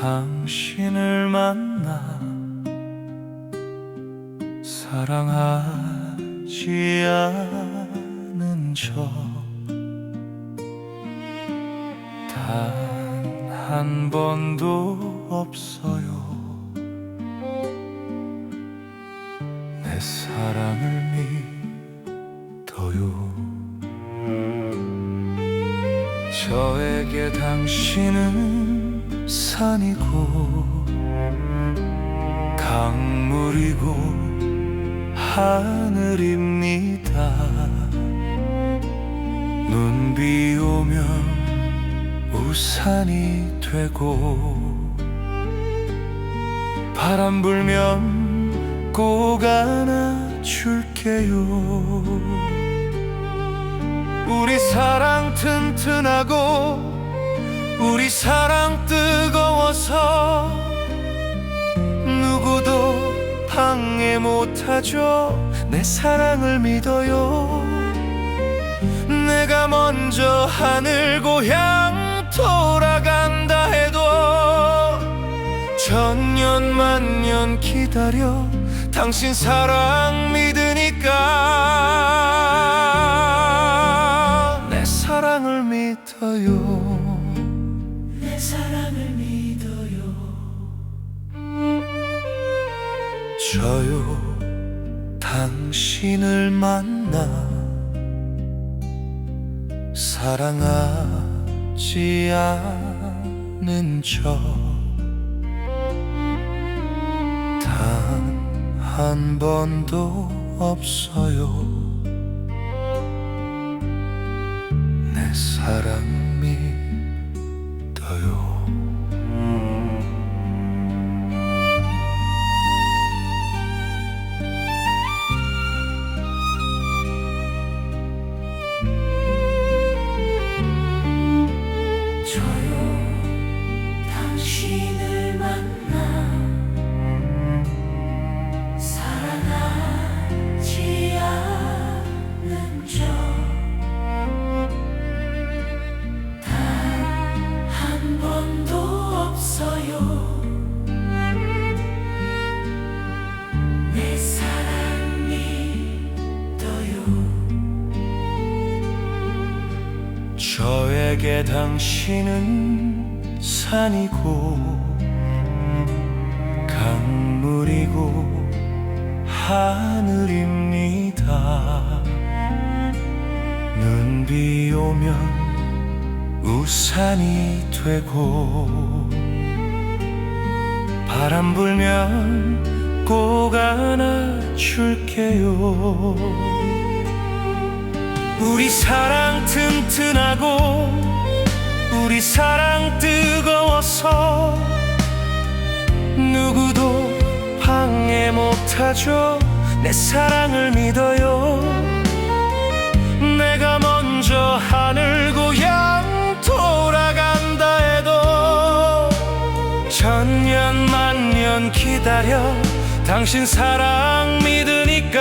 당신을 만나 사랑하지 않은 적단한 번도 없어요. 내 사랑을 믿어요. 저에게 당신은 산이고 강물이고 하늘입니다. 눈비 오면 우산이 되고 바람 불면 꼭 안아줄게요. 우리 사랑 튼튼하고 우리 사랑 뜨거워서 누구도 방해 못하죠. 내 사랑을 믿어요. 내가 먼저 하늘 고향 돌아간다 해도 천년 만년 기다려. 당신 사랑 믿으니까 내 사랑을 믿어요. 저요 당신을 만나 사랑하지 않은 적단한 번도 없어요. 내 사랑 한 번도 없어요. 저에게 당신은 산이고 강물이고 하늘입니다. 눈비 오면 우산이 되고 바람 불면 꼭 안아줄게요. 우리 사랑 튼튼하고 우리 사랑 뜨거워서 누구도 방해 못하죠. 내 사랑을 믿어요. 내가 먼저 하늘 천년 만년 기다려. 당신 사랑 믿으니까